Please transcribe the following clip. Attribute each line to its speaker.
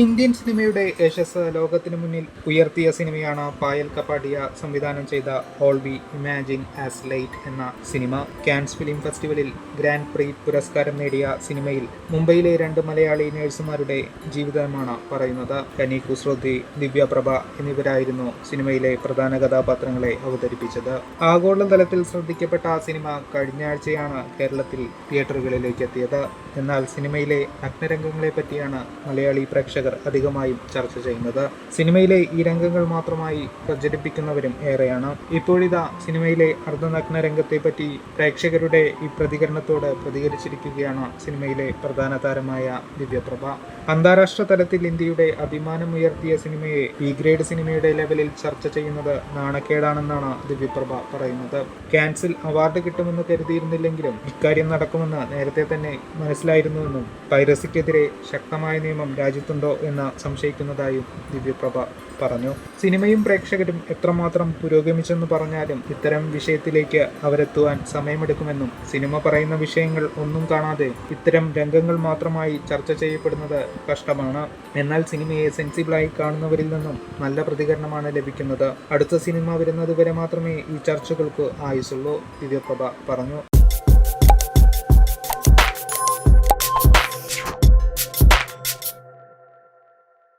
Speaker 1: Indian സിനിമയുടെ യശസ് ലോകത്തിന് മുന്നിൽ ഉയർത്തിയ സിനിമയാണ് പായൽ കപ്പാടിയ സംവിധാനം ചെയ്ത all we imagine as light എന്ന സിനിമ. കാൻസ് ഫിലിം ഫെസ്റ്റിവലിൽ ഗ്രാൻഡ് പ്രീ പുരസ്കാരം നേടിയ സിനിമയിൽ മുംബൈയിലെ രണ്ട് മലയാളി നേഴ്സുമാരുടെ ജീവിതമാണ് പറയുന്നത്. കനി കുസ്രോത്തി ദിവ്യപ്രഭ എന്നിവരായിരുന്നു സിനിമയിലെ പ്രധാന കഥാപാത്രങ്ങളെ അവതരിപ്പിച്ചത്. ആഗോളതലത്തിൽ ശ്രദ്ധിക്കപ്പെട്ട ആ സിനിമ കഴിഞ്ഞ ആഴ്ചയാണ് കേരളത്തിൽ തിയേറ്ററുകളിലേക്ക് എത്തിയത്. എന്നാൽ സിനിമയിലെ അഗ്നരംഗങ്ങളെ പറ്റിയാണ് മലയാളി പ്രേക്ഷകർ അധികമായും ചർച്ച ചെയ്യുന്നത്. സിനിമയിലെ ഈ രംഗങ്ങൾ മാത്രമായി പ്രചരിപ്പിക്കുന്നവരും ഏറെയാണ്. ഇപ്പോഴിതാ സിനിമയിലെ അർദ്ധനഗ്ന രംഗത്തെ പറ്റി പ്രേക്ഷകരുടെ ഈ പ്രതികരണത്തോട് പ്രതികരിച്ചിരിക്കുകയാണ് സിനിമയിലെ പ്രധാന താരമായ ദിവ്യപ്രഭ. അന്താരാഷ്ട്ര തലത്തിൽ ഇന്ത്യയുടെ അഭിമാനമുയർത്തിയ സിനിമയെ ബി ഗ്രേഡ് സിനിമയുടെ ലെവലിൽ ചർച്ച ചെയ്യുന്നത് നാണക്കേടാണെന്നാണ് ദിവ്യപ്രഭ പറയുന്നത്. ക്യാൻസിൽ അവാർഡ് കിട്ടുമെന്ന് കരുതിയിരുന്നില്ലെങ്കിലും ഇക്കാര്യം നടക്കുമെന്ന് നേരത്തെ തന്നെ മനസ്സിലായിരുന്നുവെന്നും പൈറസിക്കെതിരെ ശക്തമായ നിയമം രാജ്യത്തുണ്ടോ എന്ന് സംശയിക്കുന്നതായും ദിവ്യപ്രഭ പറഞ്ഞു. സിനിമയും പ്രേക്ഷകരും എത്രമാത്രം പുരോഗമിച്ചെന്ന് പറഞ്ഞാലും ഇത്തരം വിഷയത്തിലേക്ക് അവരെത്തുവാൻ സമയമെടുക്കുമെന്നും സിനിമ പറയുന്ന വിഷയങ്ങൾ ഒന്നും കാണാതെ ഇത്തരം രംഗങ്ങൾ മാത്രമായി ചർച്ച ചെയ്യപ്പെടുന്നത് കഷ്ടമാണ്. എന്നാൽ സിനിമയെ സെൻസിബിളായി കാണുന്നവരിൽ നിന്നും നല്ല പ്രതികരണമാണ് ലഭിക്കുന്നത്. അടുത്ത സിനിമ വരുന്നതുവരെ മാത്രമേ ഈ ചർച്ചകൾക്ക് ആയുസുള്ളൂ ദിവ്യപ്രഭ പറഞ്ഞു.